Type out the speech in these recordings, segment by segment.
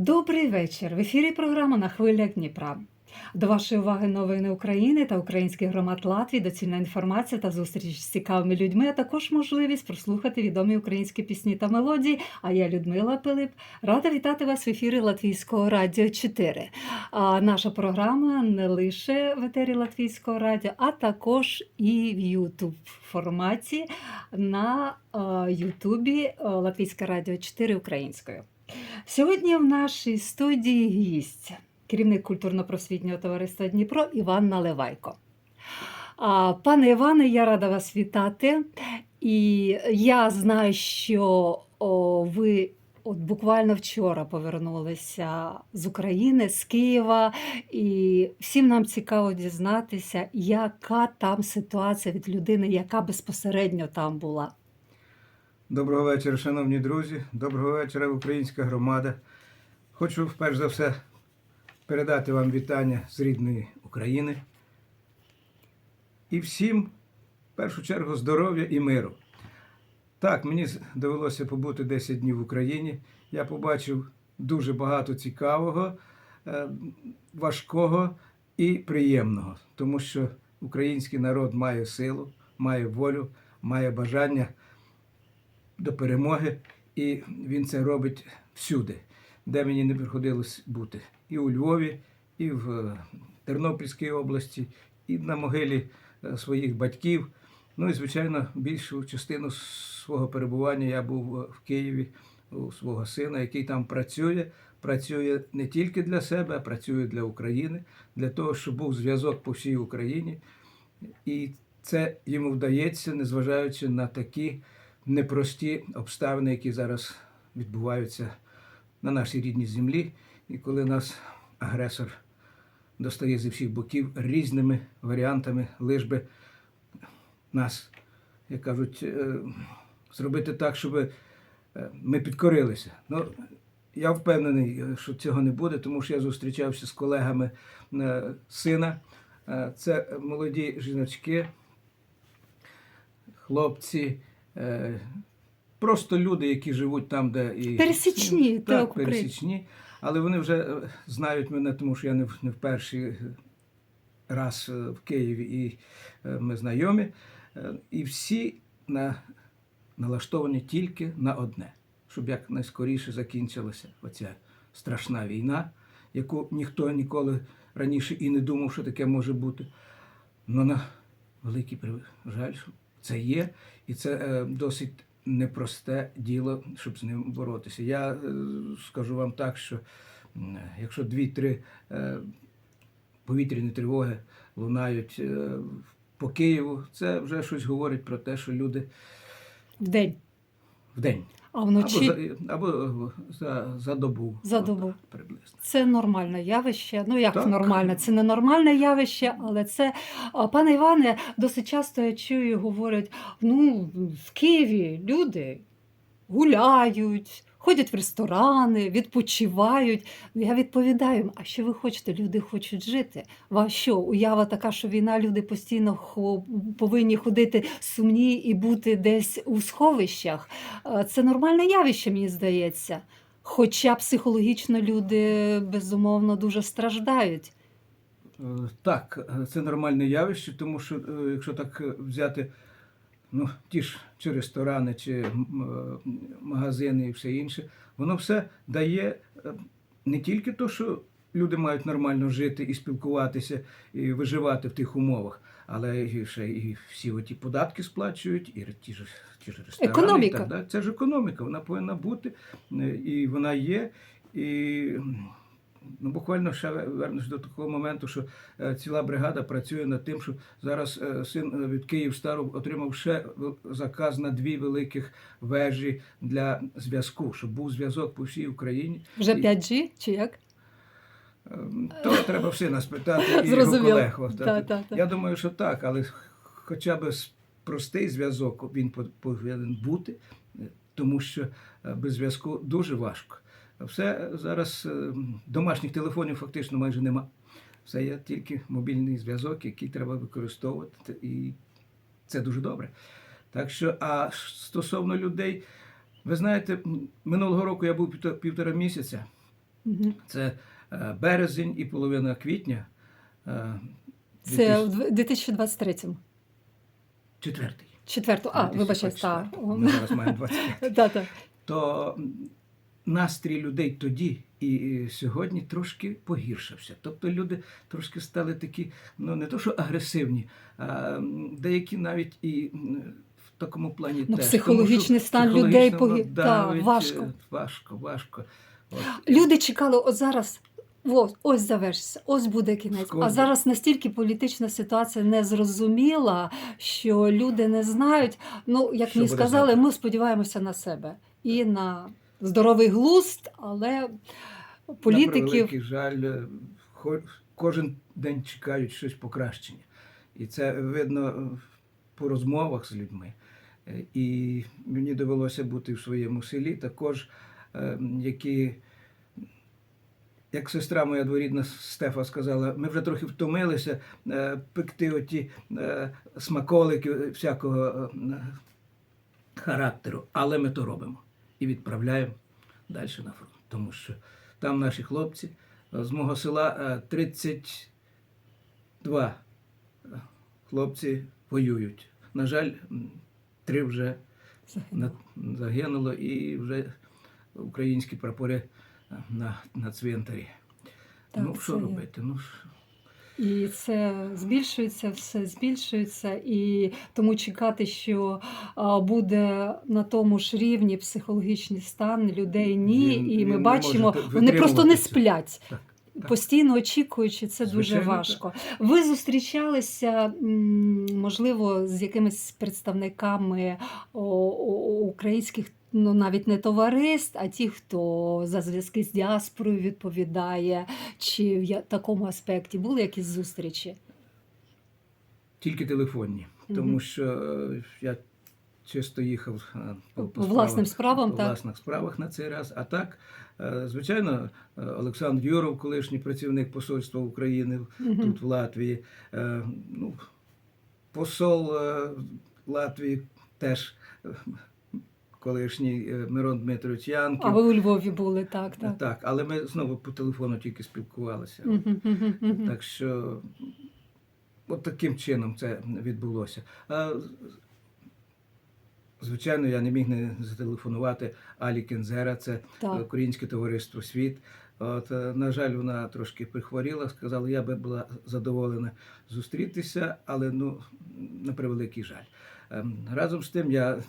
Добрий вечір. В ефірі програма на хвилях Дніпра. До вашої уваги новини України та українських громад Латвії, доцільна інформація та зустріч з цікавими людьми, а також можливість прослухати відомі українські пісні та мелодії. А я Людмила Пилип. Рада вітати вас в ефірі Латвійського радіо 4. А наша програма не лише в етері Латвійського радіо, а також і в YouTube форматі на Ютубі Латвійське радіо 4 українською. Сьогодні в нашій студії гість, керівник культурно-просвітнього товариства Дніпро Іван Наливайко. Пане Іване, я рада вас вітати. І я знаю, що ви от буквально вчора повернулися з України, з Києва, і всім нам цікаво дізнатися, яка там ситуація від людини, яка безпосередньо там була. Доброго вечора, шановні друзі. Доброго вечора, українська громада. Хочу перш за все передати вам вітання з рідної України. І всім, в першу чергу, здоров'я і миру. Так, мені довелося побути 10 днів в Україні. Я побачив дуже багато цікавого, е, важкого і приємного, тому що український народ має силу, має волю, має бажання до перемоги, і він це робить всюди, де мені не приходилось бути. І у Львові, і в е, Тернопільській області, і на могилі е, своїх батьків. Ну і, звичайно, більшу частину свого перебування я був е, в Києві у свого сина, який там працює. Працює не тільки для себе, а працює для України, для того, щоб був зв'язок по всій Україні. І це йому вдається, незважаючи на такі непрості обставини, які зараз відбуваються на нашій рідній землі, і коли нас агресор достає зі всіх боків різними варіантами, лиш би нас, як кажуть, е, зробити так, щоб е, ми підкорилися. Ну, я впевнений, е, що цього не буде, тому що я зустрічався з колегами сина. Це молоді жіночки, хлопці, просто люди, які живуть там, де і Пересічні, так, так, пересічні. Але вони вже е, знають мене, тому що я не в, не в перший раз е, в Києві і е, ми знайомі. Е, І всі на, налаштовані тільки на одне, щоб якнайскоріше закінчилася оця страшна війна, яку ніхто ніколи раніше і не думав, що таке може бути. Ну, на великий жаль, що це є, і це е, досить непросте діло, щоб з ним боротися. Я е, скажу вам так, що якщо дві-три е, повітряні тривоги лунають по Києву, це вже щось говорить про те, що люди В день. в день А або, за, або за, за добу. За добу. так, приблизно. це нормальне явище. Ну як Так. нормальне? Це не нормальне явище, але це пане Іване, досить часто я чую, говорять: ну в Києві люди гуляють. Ходять в ресторани, відпочивають. Я відповідаю, а що ви хочете? Люди хочуть жити. Ва що, уява така, що війна, люди постійно повинні ходити сумні і бути десь у сховищах. Е, Це нормальне явище, мені здається. Хоча психологічно люди безумовно дуже страждають. Е, Так, е, це нормальне явище, тому що якщо так взяти ну, ті ж чи ресторани, чи магазини і все інше, воно все дає е, не тільки то, що люди мають нормально жити і спілкуватися, і виживати в тих умовах, але і ще і всі оті податки сплачують, і ті ж, ті ж ресторани. і Економіка. так далі. Це ж економіка, вона повинна бути, е, і вона є. І ну, буквально ще вернусь до такого моменту, що е, ціла бригада працює над тим, що зараз е, син е, від Київ Стару отримав ще заказ на дві великих вежі для зв'язку, щоб був зв'язок по всій Україні. Вже 5G чи як? Ем, То треба в сина спитати і його колег. Та, та, та. Я думаю, що так, але хоча б простий зв'язок він повинен бути, тому що без зв'язку дуже важко. Все зараз е, домашніх телефонів фактично майже нема. Все є тільки мобільний зв'язок, який треба використовувати, і це дуже добре. Так що, а стосовно людей, ви знаєте, минулого року я був півтора місяця Це е, березень і половина квітня. е, Це в 2023-му. Четвертий. Четверту. А, вибачте, так. Ми зараз маємо 25. Так, так. То настрій людей тоді і сьогодні трошки погіршився. Тобто люди трошки стали такі, ну не то що агресивні, а деякі навіть і в такому плані Ну, теж. психологічний Тому стан людей психологічно, погір- ну, важко. е, Важко, важко. От. Люди чекали, от зараз. Ось, ось завершиться, ось буде кінець. Скоро. А зараз настільки політична ситуація незрозуміла, що люди не знають. Ну, як Що мені сказали, завтра? ми сподіваємося на себе і на здоровий глузд, але На політиків превеликий жаль, е, кожен день чекають щось покращення. І це видно е, по розмовах з людьми. Е, І мені довелося бути в своєму селі також, які, як сестра моя дворідна Стефа сказала, ми вже трохи втомилися пекти оті смаколики всякого характеру, але ми то робимо і відправляємо далі на фронт. Тому що там наші хлопці е, з мого села е, 32 е, хлопці воюють. На жаль, три вже загинуло і вже українські прапори е, на, на цвинтарі. Так, ну, що робити? Ну, І це збільшується, все збільшується, і тому чекати, що буде на тому ж рівні психологічний стан людей ні. І ми бачимо, вони просто не сплять. так, так. Постійно очікуючи, це дуже Звичайно, важко. Ви зустрічалися, можливо, з якимись представниками українських, ну навіть не товариств, а ті, хто за зв'язки з діаспорою відповідає, чи в такому аспекті були якісь зустрічі? Тільки телефонні, тому що е, я чисто їхав е, по, По власним справам, по так? власних справах на цей раз. А так, е, звичайно, Олександр Юров, колишній працівник Посольства України тут в Латвії, ну, посол Латвії теж. Колишній е, Мирон Дмитрович Янків. А ви у Львові були, так, так. Так, але ми знову по телефону тільки спілкувалися. Так що от таким чином це відбулося. А, звичайно, я не міг не зателефонувати Алі Кензера, це Так. Українське товариство Світ. От, е, на жаль, вона трошки прихворіла, сказала, я би була задоволена зустрітися, але ну, на превеликий жаль. Ем, Разом з тим я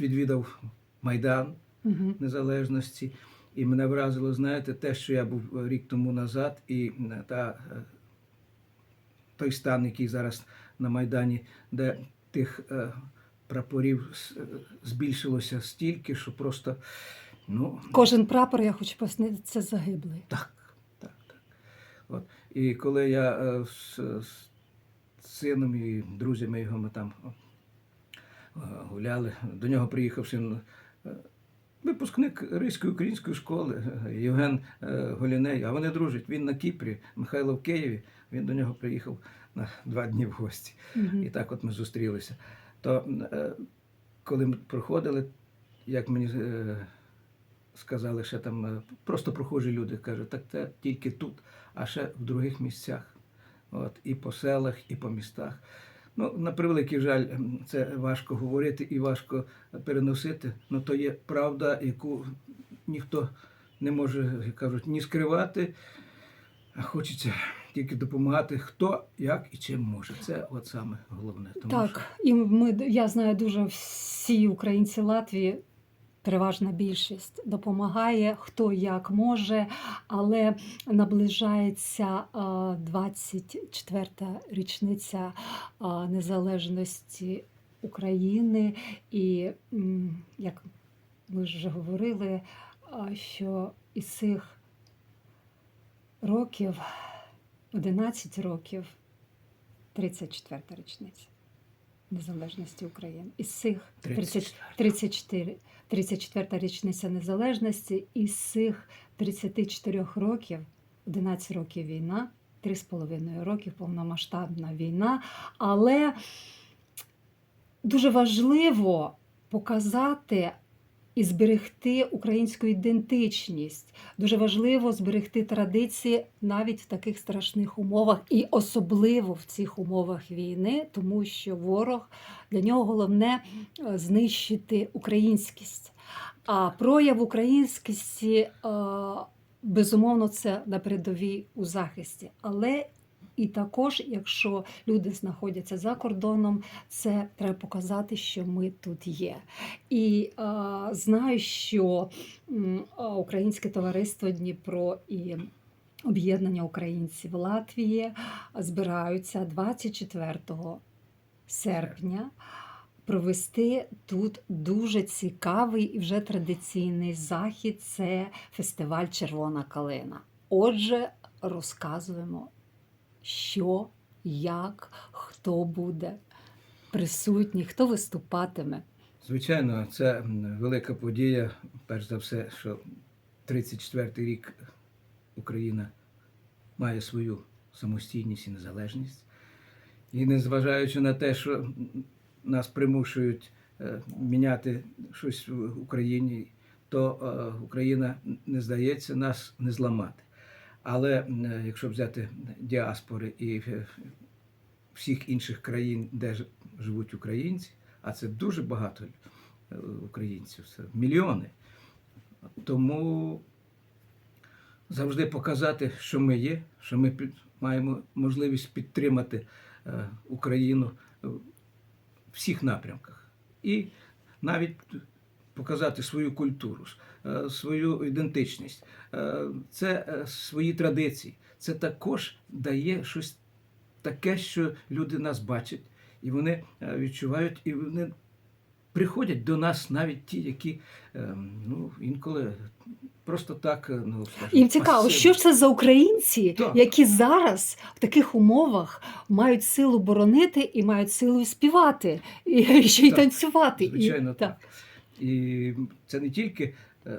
відвідав Майдан Мгм. незалежності. І мене вразило, знаєте, те, що я був рік тому назад, і е, та, е, той стан, який зараз на Майдані, де тих е, прапорів е, збільшилося стільки, що просто ну, Кожен прапор, я хочу пояснити, це загиблий. так, так, так. От. І коли я е, з, з сином і друзями його ми там гуляли, до нього приїхав син. е, Випускник Ризької української школи е, Євген е, Голіней, а вони дружать. Він на Кіпрі, Михайло в Києві. Він до нього приїхав на два дні в гості. Мгм. І так от ми зустрілися. То е, коли ми проходили, як мені е, сказали, ще там е, просто прохожі люди кажуть, так це тільки тут, а ще в других місцях. От, і по селах, і по містах. Ну, на превеликий жаль, це важко говорити і важко переносити. Ну, то є правда, яку ніхто не може, як кажуть, ні скривати, а хочеться тільки допомагати, хто, як і чим може. Це от саме головне. Тому Так, і ми, я знаю дуже всі українці Латвії, переважна більшість допомагає, хто як може, але наближається а, 24-та річниця незалежності України. І як ж вже говорили, що із цих років, 11 років, 34-та річниця незалежності України. Із цих 30, 34, 34-та річниця незалежності, із цих 34 років, 11 років війна, 3,5 років повномасштабна війна. Але дуже важливо показати і зберегти українську ідентичність. Дуже важливо зберегти традиції навіть в таких страшних умовах, і особливо в цих умовах війни, тому що ворог для нього головне е, знищити українськість. А прояв українськості е, безумовно це на передовій у захисті. Але і також, якщо люди знаходяться за кордоном, це треба показати, що ми тут є. І е, знаю, що Українське товариство Дніпро і об'єднання українців Латвії збираються 24 серпня провести тут дуже цікавий і вже традиційний захід це фестиваль Червона калина. Отже, розказуємо, що, як, хто буде присутній, хто виступатиме. Звичайно, це велика подія. Перш за все, що 34-й рік Україна має свою самостійність і незалежність. І незважаючи на те, що нас примушують е, міняти щось в Україні, то е, Україна не здається, нас не зламати. Але е, якщо взяти діаспори і е, всіх інших країн, де живуть українці, а це дуже багато е, українців, це мільйони. Тому завжди показати, що ми є, що ми маємо можливість підтримати Україну в всіх напрямках. І навіть показати свою культуру, е, свою ідентичність, е, це е, свої традиції. Це також дає щось таке, що люди нас бачать, і вони відчувають, і вони приходять до нас навіть ті, які ну, інколи просто так. Ну, скажімо, Їм цікаво, пасивні. що ж це за українці, Так. які зараз в таких умовах мають силу боронити і мають силу співати, і ще й Так, танцювати. Звичайно, і, так. І це не тільки е,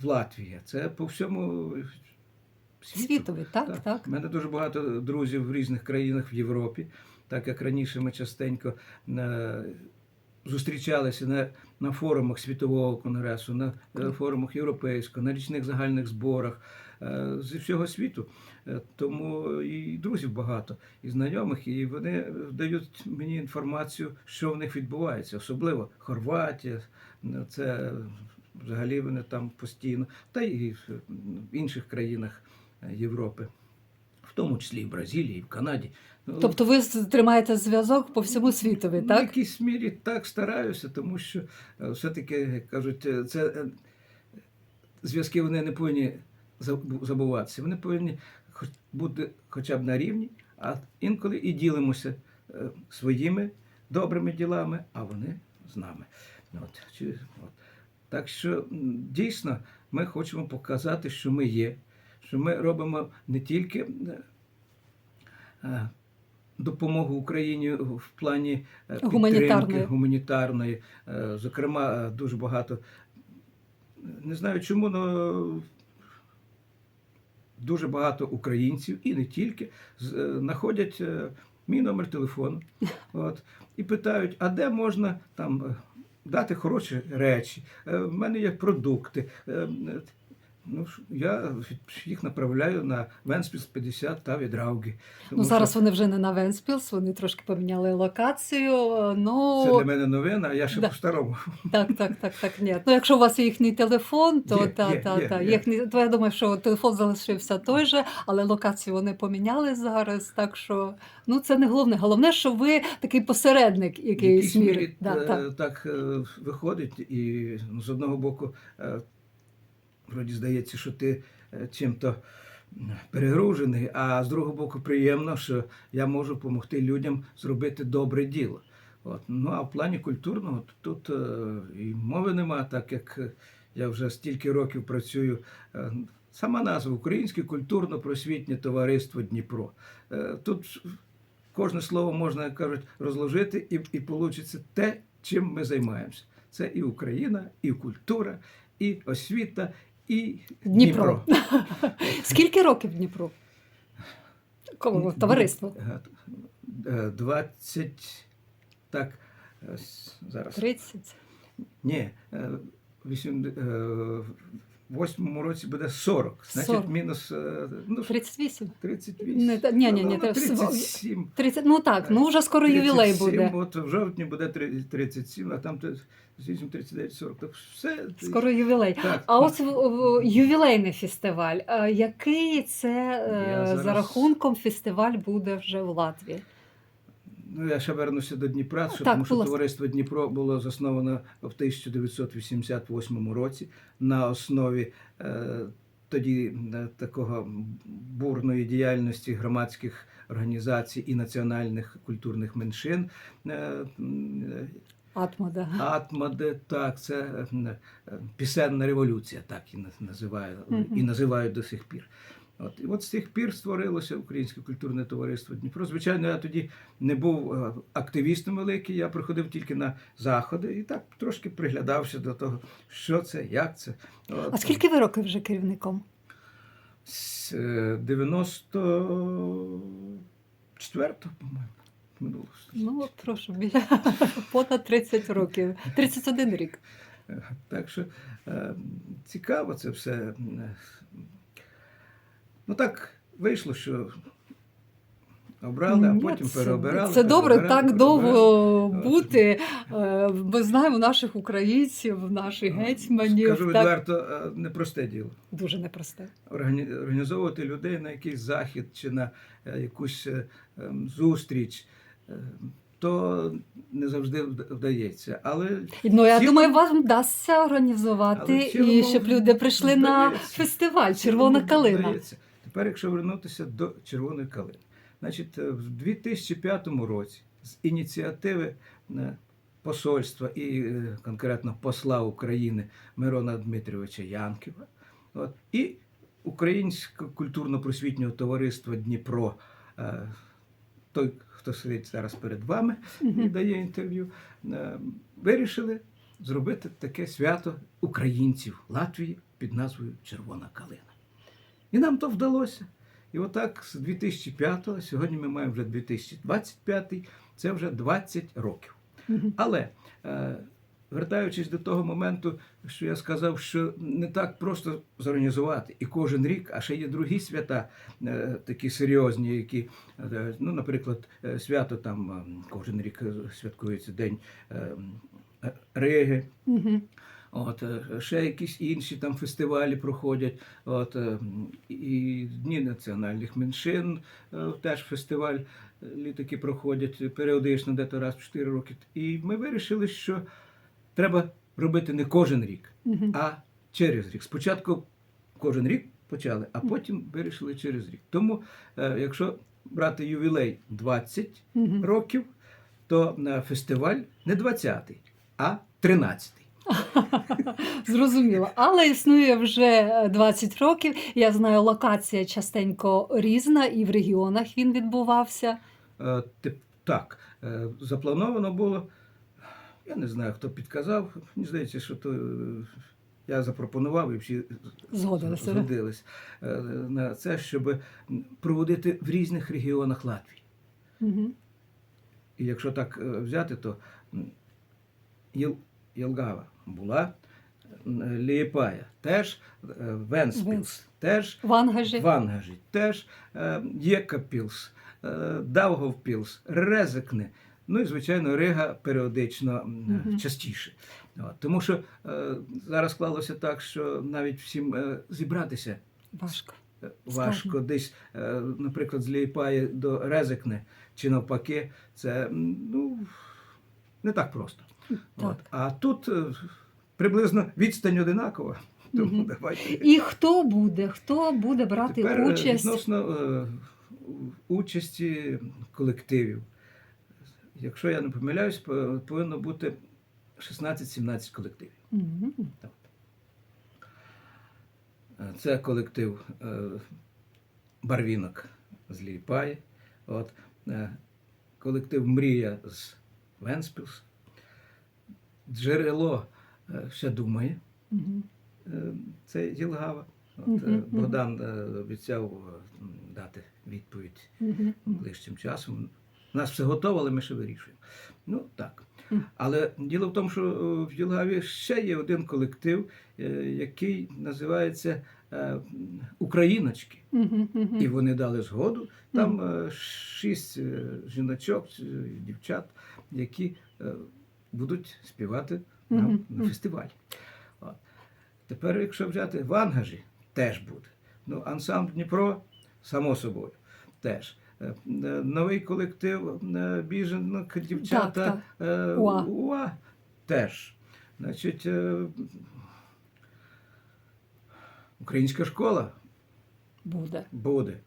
в Латвії, це по всьому світу. Світові, так, так. Так. У мене дуже багато друзів в різних країнах в Європі, так як раніше ми частенько е, зустрічалися на, на форумах світового конгресу, на е, форумах європейського, на річних загальних зборах е, зі всього світу. Е, Тому і друзів багато, і знайомих, і вони дають мені інформацію, що в них відбувається, особливо Хорватія, е, це взагалі вони там постійно, та й в інших країнах Європи, в тому числі і в Бразилії, і в Канаді. Ну, Тобто ви тримаєте зв'язок по всьому світові, в так? якійсь мірі так стараюся, тому що все-таки кажуть, це зв'язки вони не повинні забуватися. Вони повинні бути хоча б на рівні, а інколи і ділимося е, своїми добрими ділами, а вони з нами. От, от. Так що дійсно ми хочемо показати, що ми є, що ми робимо не тільки е, е, допомогу Україні в плані підтримки Гуманітарної. гуманітарної. Зокрема, дуже багато. Не знаю чому, але дуже багато українців і не тільки е, знаходять е, мій номер телефону от, і питають, а де можна там е, дати хороші речі. В мене є продукти. Ну, я їх направляю на Венспілс 50 та відравги. Ну зараз вони вже не на Венспілс, вони трошки поміняли локацію. Ну Це для мене новина, а я ще Да. по-старому. так, так, так, так. Ні. Ну якщо у вас є їхній телефон, то Є, та, є, та, є, та. є. Їхній, то я думаю, що телефон залишився той же, але локацію вони поміняли зараз. Так що ну це не головне. Головне, що ви такий посередник якийсь міри. мірі Да, е, так. так е, виходить, і ну, з одного боку, е, вроді здається, що ти е, чим-то перегружений, а з другого боку, приємно, що я можу допомогти людям зробити добре діло. От. Ну а в плані культурного тут е, і мови нема, так як я вже стільки років працюю. Е, Сама назва Українське культурно-просвітнє товариство Дніпро. Тут кожне слово можна, як кажуть, розложити, і, і вийде те, чим ми займаємося. Це і Україна, і культура, і освіта, і Дніпро. Дніпро. Скільки років Дніпру? Кого товариство? Е, е, 20, так, е, зараз. 30. Ні, е, вісім- е, в восьмому році буде 40. Значить, 40. мінус е, ну, 38. 38. Не, ні, ні, ні, Ну, це 37. 30, ну так, ну вже скоро ювілей 37, буде. От в жовтні буде три- 37, а там 38, 39, 40. Так все. Скоро ювілей. Так. А в- ювілейний фестиваль. е, Який це е, Я зараз- за рахунком фестиваль буде вже в Латвії? Ну, я ще вернуся до Дніпра, що, Так, тому що товариство Дніпро було засновано в 1988 році на основі е, тоді е, такого бурної діяльності громадських організацій і національних культурних меншин. Е, е, Атмода. Атмаде, так, це е, е, пісенна революція, так і наз- називаю, Мгм. і називають до сих пір. От, і от з тих пір створилося Українське культурне товариство Дніпро. Звичайно, я тоді не був е, активістом великий, я приходив тільки на заходи і так трошки приглядався до того, що це, як це. От, А скільки ви років вже керівником? З е, 94-го, по-моєму, минулого. Ну, от прошу, біля понад 30 років. 31 рік. Е, Так що е, цікаво це все. Ну так вийшло, що обрали, а потім це- переобирали. Це добре переобирали, так довго бути. Е, Ми знаємо наших українців, наших гетьманів. Скажу відверто, е, непросте діло. Дуже непросте. Органі- Організовувати людей на якийсь захід чи на е, якусь ем, зустріч. То не завжди вда- вдається. Але Ну, я Всі- думаю, вам вдасться організувати, цілому і щоб люди прийшли на фестиваль Червона Цілому калина. вдається. Тепер, якщо вернутися до Червоної калини, значить, е, в 2005 році з ініціативи е, посольства і е, конкретно посла України Мирона Дмитрійовича Янківа, от, і Українське культурно-просвітнього товариства Дніпро, той, хто сидить зараз перед вами, і дає інтерв'ю, вирішили зробити таке свято українців Латвії під назвою Червона калина. І нам то вдалося. І отак з 2005-го, сьогодні ми маємо вже 2025, це вже 20 років. Але е, вертаючись до того моменту, що я сказав, що не так просто зорганізувати і кожен рік, а ще є другі свята, е, такі серйозні, які, е, ну, наприклад, е, свято там е, кожен рік святкується День е, е, Риги. От, е, ще якісь інші там фестивалі проходять. От, е, і Дні національних меншин е, теж фестиваль літаки проходять періодично, дето раз в 4 роки. І ми вирішили, що треба робити не кожен рік, а через рік. Спочатку кожен рік почали, а потім вирішили через рік. Тому, якщо брати ювілей 20 років, то е, фестиваль не 20-й, а 13-й. Зрозуміло. Але існує вже е, 20 років. Я знаю, локація частенько різна, і в регіонах він відбувався. Е, тип- Так, е, заплановано було. Я не знаю, хто підказав. Мені здається, що то е, я запропонував і всі Згодилися, да? згодились е, на це, щоб проводити в різних регіонах Латвії. Мгм. І якщо так е, взяти, то м, Єл- Єлгава була, м, Лієпая теж, е, Венспілс теж, В Ангажі. Вангажі теж, е, Єкапілс, е, Давговпілс, Резекне. Ну і, звичайно, Рига періодично Мгм. частіше. От, тому що е, зараз склалося так, що навіть всім е, зібратися Важко. е, важко десь, е, наприклад, з Лієпаї до Резекне чи навпаки, це ну, не так просто. От. А тут е, приблизно відстань одинакова. Тому Мгм. давайте. І хто буде? Хто буде брати Тепер е, участь? відносно е, участі колективів. Якщо я не помиляюсь, повинно бути 16-17 колективів. Е, Це колектив Барвінок з Ліпаї, колектив Мрія з Венспілс, джерело е, ще думає. Е, Це Єлгава. От, е. Богдан обіцяв дати відповідь ближчим часом. У нас все готово, але ми ще вирішуємо. Ну так. Але діло в тому, що в Єлгаві ще є один колектив, який називається Україночки. І вони дали згоду. Там шість жіночок, дівчат, які будуть співати Мгм, на фестивалі. От. Тепер, якщо взяти в Ангажі, теж буде. Ну, ансамбль Дніпро, само собою, теж. Е, е, Новий колектив е, біженок, дівчата Так, е, Уа. УА теж. Значить, українська школа Буде. Буде.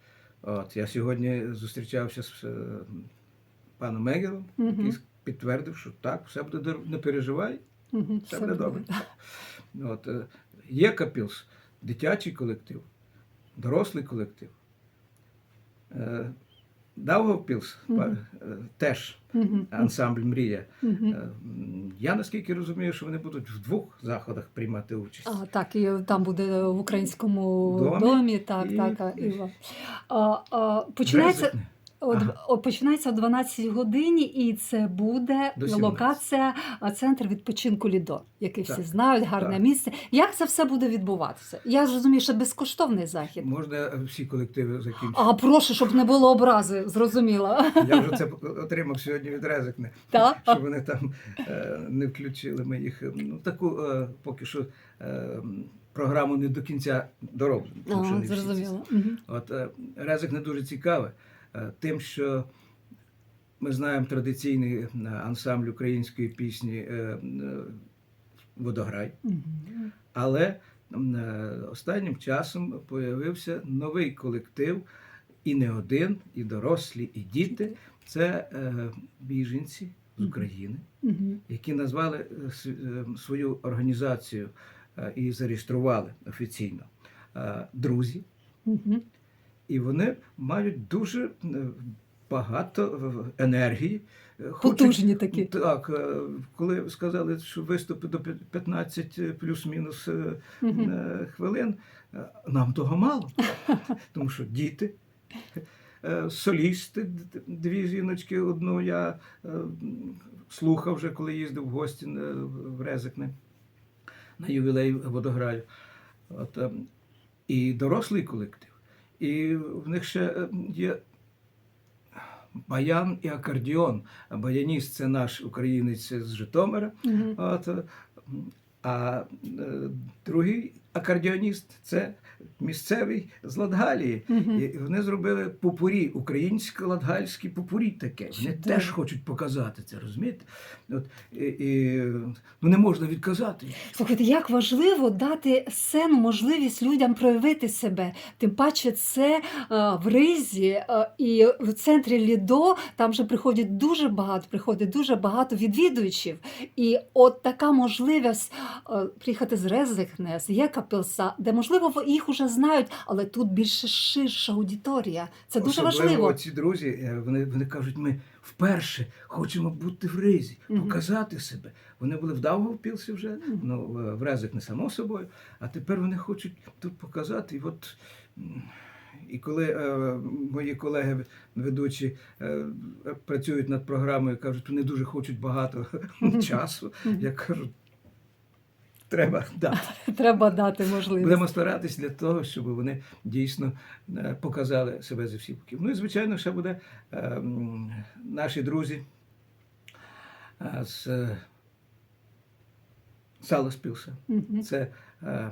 От, я сьогодні зустрічався з паном Мегелом, Мгм. який підтвердив, що так, все буде добре, не переживай, Мгм, все буде добре. От, е, є Капілс, дитячий колектив, дорослий колектив. Е, Мгм. па- е, теж Мгм, ансамбль Мрія. мгм. Е, Я наскільки розумію, що вони будуть в двох заходах приймати участь. А, так, і там буде в українському Домі. домі, так, І- так. а, і, а, а, починається, Резикне. О, Ага. починається о 12 годині, і це буде локація, центр відпочинку Лідо, який всі знають, гарне так. місце. Як це все буде відбуватися? Я ж розумію, що безкоштовний захід. Можна всі колективи закінчити. А прошу, щоб не було образи, зрозуміла. Я вже це отримав сьогодні від Резикне. Так? що вони там е, не включили ми їх. Ну, таку е, поки що е, програму не до кінця дороблено. тому що не всі зрозуміло. От Резик не дуже цікавий тим, що ми знаємо традиційний е, ансамбль української пісні е, е, Водограй. Але е, останнім часом появився новий колектив, і не один, і дорослі, і діти. Це е, біженці з України, які назвали е, е, свою організацію е, і зареєстрували офіційно е, друзі. І вони мають дуже багато енергії. Е, хочуть- Потужні такі. Так, е, коли сказали, що виступи до 15 плюс-мінус е, хвилин, нам того мало. Тому що діти, солісти, дві жіночки, одну я слухав вже, коли їздив в гості в Резикне на ювілей водограю. От, е, і дорослий колектив. І в них ще е, є баян і акордіон. Баяніст це наш українець з Житомира. Угу. От, а е, другий акордіоніст це місцевий з Латгалії. Мгм. І вони зробили попурі, українсько-латгальські попурі таке. Вони Чудово. теж хочуть показати це, розумієте? От, і, і, ну не можна відказати. Слухайте, як важливо дати сцену, можливість людям проявити себе. Тим паче, це е, в Ризі е, і в центрі Лідо там же приходять дуже багато, приходить дуже багато відвідувачів. І от така можливість е, приїхати з Резихне, з Єкапілса, де можливо їх уже знають, але тут більше ширша аудиторія. Це дуже Особливо важливо. Ці друзі, е, вони, вони кажуть, ми вперше хочемо бути в ризі, показати себе. Вони були в Даугавпілсі вже, ну, в в Резик не само собою, а тепер вони хочуть тут показати. І от і коли е, мої колеги ведучі е, працюють над програмою, кажуть, вони дуже хочуть багато часу. Я кажу, треба дати. Треба дати можливість. Будемо старатись для того, щоб вони дійсно е, показали себе зі всіх боків. Ну і звичайно, ще буде е, наші друзі е, з е, Саласпілса. Мгм. Це е,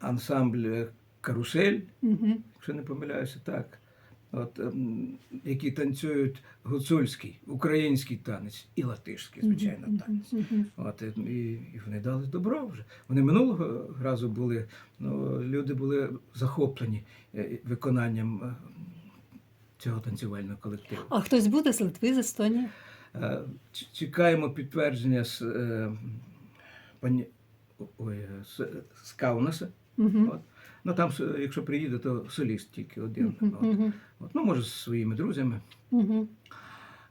ансамбль Карусель, Мгм. якщо не помиляюся, так. От, ем, які танцюють гуцульський, український танець і латишський, звичайно, танець. От, і, і вони дали добро вже. Вони минулого разу були, ну, люди були захоплені е, виконанням е, цього танцювального колективу. А хтось буде з Литви, з Естонії? Е, Чекаємо підтвердження з, пані, ой, з, з Каунаса. Мгм. От. Ну там, якщо приїде, то соліст тільки один. От. От. Ну, може, з своїми друзями. Мгм.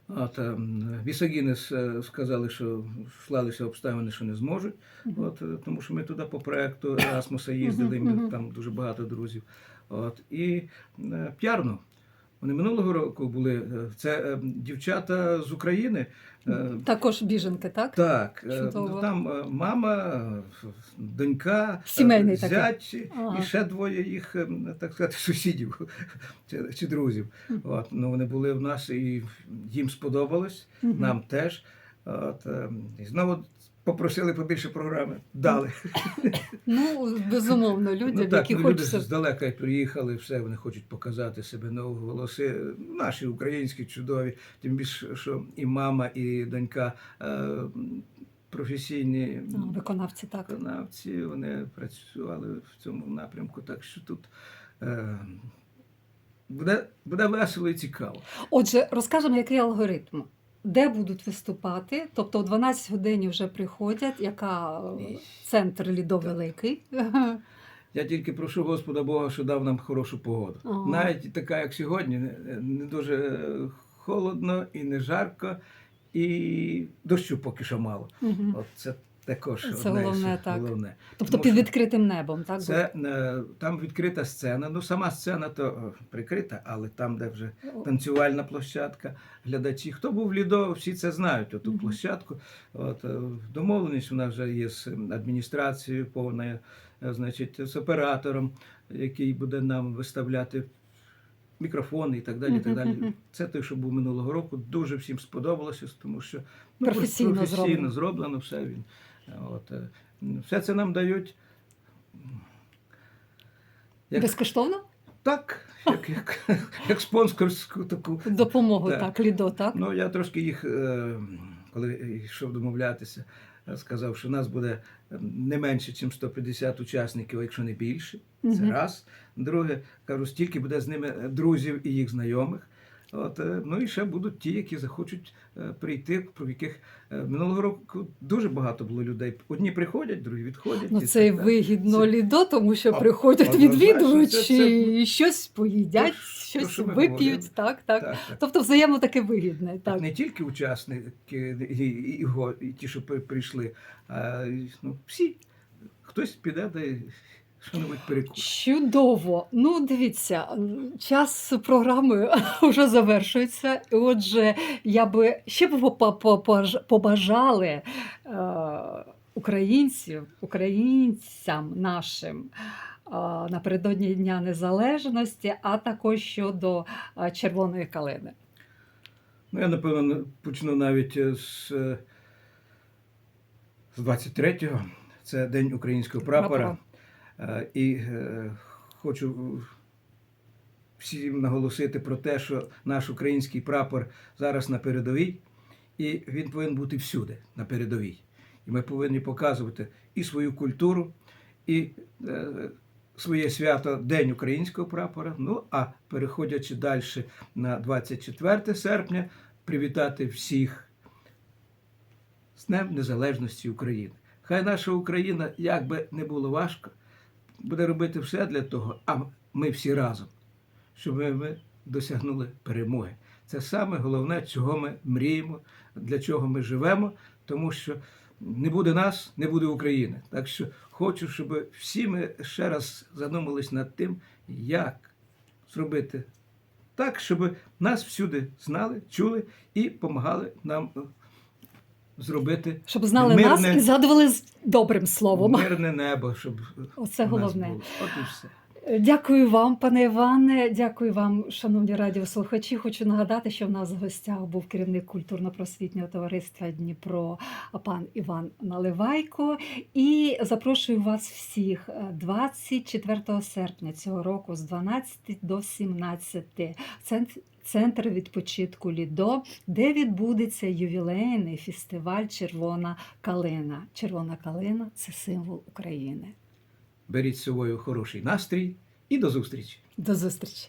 От, ем, Вісагінес е, сказали, що склалися обставини, що не зможуть. От, е, тому що ми туди по проекту Асмуса їздили, там дуже багато друзів. От, і е, П'ярно. Вони минулого року були. е, Це е, дівчата з України. е, Також біженки, так? Так, Чудово. ну, там мама, донька, Сімейний зять Ага. і ще двоє їх, так сказати, сусідів чи, чи друзів. От, ну, вони були в нас і їм сподобалось, Мгм. нам теж. От, і знову попросили побільше програми. Дали. Ну, безумовно, людям, ну, так, які ну, люди здалека приїхали, все, вони хочуть показати себе нові голоси. Наші українські чудові, тим більше, що і мама, і донька е, професійні Виконавці, так. виконавці, вони працювали в цьому напрямку, так що тут е, буде, буде весело і цікаво. Отже, розкажемо, який алгоритм. Де будуть виступати? Тобто о 12 годині вже приходять, яка е, центр Лідо Великий. Я тільки прошу Господа Бога, що дав нам хорошу погоду. Ага. Навіть така, як сьогодні, не, дуже холодно і не жарко, і дощу поки що мало. Угу. От це також Це одне головне, з так. головне. Тобто Тому під відкритим небом, так? Це е, там відкрита сцена. Ну сама сцена то е, прикрита, але там, де вже танцювальна площадка, глядачі. Хто був Лідо, всі це знають, оту Мгм. площадку. От, е, домовленість у нас вже є з адміністрацією повною, значить, з оператором, який буде нам виставляти мікрофони і так далі. І так далі. Це той, що був минулого року. Дуже всім сподобалося, тому що ну, Професійно професійно зроблено. зроблено все. Він, от, е, все це нам дають. Як, Безкоштовно? так, як, як, як спонсорську таку Допомогу, Так. так, Лідо, так? Ну, я трошки їх, е, коли йшов домовлятися, сказав, що нас буде е, не менше, ніж 150 учасників, якщо не більше. Це Мгм. раз. Друге, кажу, стільки буде з ними друзів і їх знайомих. От, е, ну і ще будуть ті, які захочуть е, прийти, про яких е, минулого року дуже багато було людей. Одні приходять, другі відходять. Ну, це і так вигідно Це- Лідо, тому що А, приходять відвідувачі це- це- і щось поїдять, То, щось що ми вип'ють, так, так. Так, так. Тобто взаємно таке вигідне, Так. так. Не тільки учасники і, і, і, і ті, що при- прийшли, а ну, всі. Хтось піде да Чудово. Ну, дивіться, час програми вже завершується. Отже, я би ще б побажали е, українців, українцям нашим. е, Напередодні Дня Незалежності, а також щодо е, червоної калини. Ну, я, напевно, почну навіть з, з 23-го. Це День українського прапора. Е, І е, хочу всім наголосити про те, що наш український прапор зараз на передовій, і він повинен бути всюди на передовій. І ми повинні показувати і свою культуру, і е, своє свято День українського прапора. Ну а переходячи далі на 24 серпня, привітати всіх з Днем Незалежності України. Хай наша Україна, як би не було важко, буде робити все для того, а ми всі разом, щоб ми досягнули перемоги. Це саме головне, чого ми мріємо, для чого ми живемо, тому що не буде нас, не буде України. Так що хочу, щоб всі ми ще раз задумались над тим, як зробити так, щоб нас всюди знали, чули і допомагали нам зробити Щоб знали Мирне- нас і згадували з добрим словом. мирне небо, щоб Оце головне. було. От і все. Дякую вам, пане Іване. Дякую вам, шановні радіослухачі. Хочу нагадати, що в нас в гостях був керівник культурно-просвітнього товариства Дніпро пан Іван Наливайко. І запрошую вас всіх е, 24 серпня цього року з 12 до 17 в центр- Центр відпочитку Лідо, де відбудеться ювілейний фестиваль Червона калина. Червона калина це символ України. Беріть з собою хороший настрій і до зустрічі. До зустрічі!